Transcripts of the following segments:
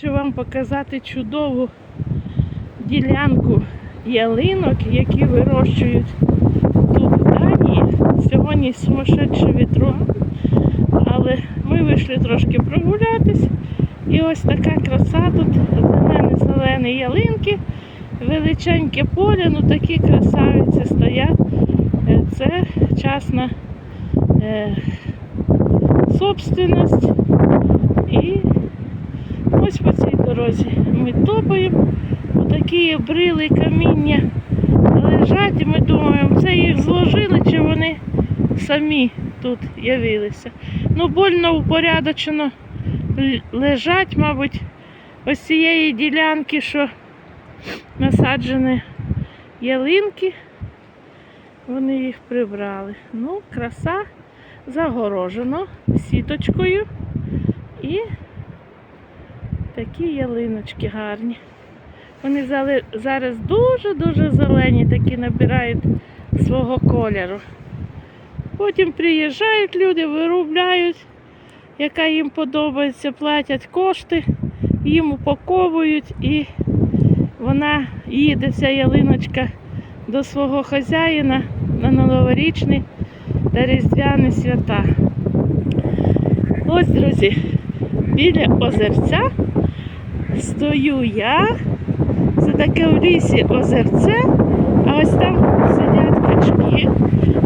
Хочу вам показати чудову ділянку ялинок, які вирощують тут в Данії. Сьогодні сумасшедший вітрон, але ми вийшли трошки прогулятись. І ось така краса тут зелені-зелені ялинки, величеньке поле, ну такі красавиці стоять. Е, Це частна е, собственность. І ось по цій дорозі ми топаємо. Отакі брили каміння лежать, і ми думаємо, це їх зложили, чи вони самі тут явилися. Ну, больно упорядочено лежать, мабуть, ось цієї ділянки, що насаджені ялинки, вони їх прибрали. Ну, краса загорожено сіточкою і такі ялиночки гарні. Вони зараз дуже-дуже зелені, такі набирають свого кольору. Потім приїжджають люди, виробляють, яка їм подобається, платять кошти, їм упаковують і вона їде, ця ялиночка до свого хазяїна на новорічний та різдвяні свята. Ось, друзі, біля озерця стою я. Це таке в лісі озерце, а ось там сидять качки.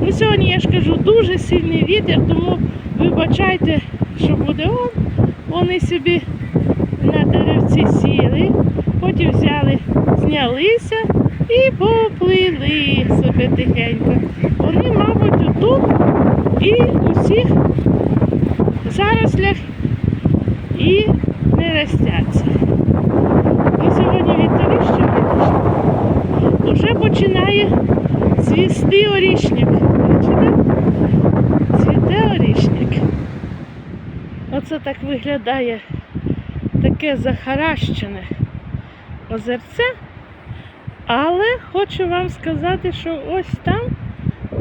Ну, сьогодні я ж кажу, дуже сильний вітер, тому вибачайте, що буде он. Вони собі на деревці сіли, потім взяли, знялися і поплили собі тихенько. Вони, мабуть, тут і у всіх зарослях і не ростяться. Так виглядає таке захаращене озерце. Але хочу вам сказати, що ось там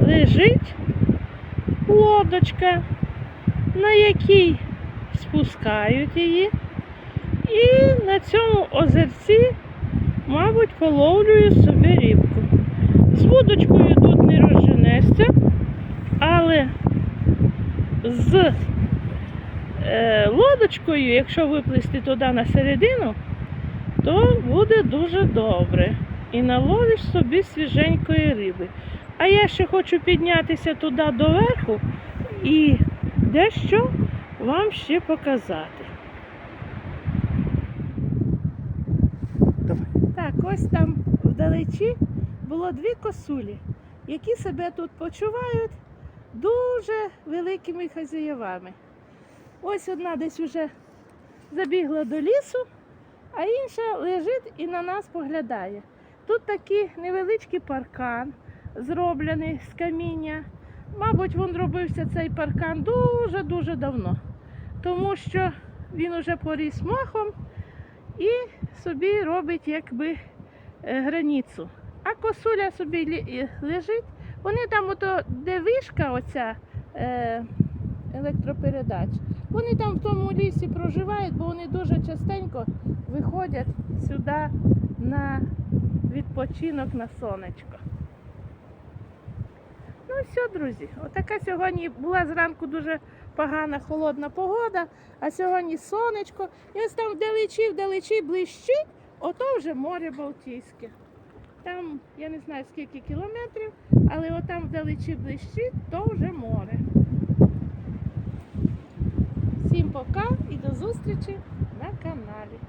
лежить лодочка, на якій спускають її. І на цьому озерці, мабуть, половлюю собі рибку. З вудочкою тут не розженешся, але з лодочкою, якщо виплисти туди на середину, то буде дуже добре. І наловиш собі свіженької риби. А я ще хочу піднятися туди доверху і дещо вам ще показати. Давай. Так, ось там вдалечі було дві косулі, які себе тут почувають дуже великими хазяєвами. Ось одна десь вже забігла до лісу, а інша лежить і на нас поглядає. Тут такий невеличкий паркан, зроблений з каміння. Мабуть, він робився цей паркан дуже-дуже давно, тому що він уже поріс махом і собі робить якби е, границю. А косуля собі лежить. Вони там, ото, де вишка оця е, електропередач, вони там в тому лісі проживають, бо вони дуже частенько виходять сюди на відпочинок на сонечко. Ну все, друзі. Отака сьогодні була зранку дуже погана холодна погода, а сьогодні сонечко. І ось там вдалечі, вдалечі блищить, ото вже море Балтійське. Там я не знаю скільки кілометрів, але отам вдалечі блищить, то вже море. Всім пока і до зустрічі на каналі.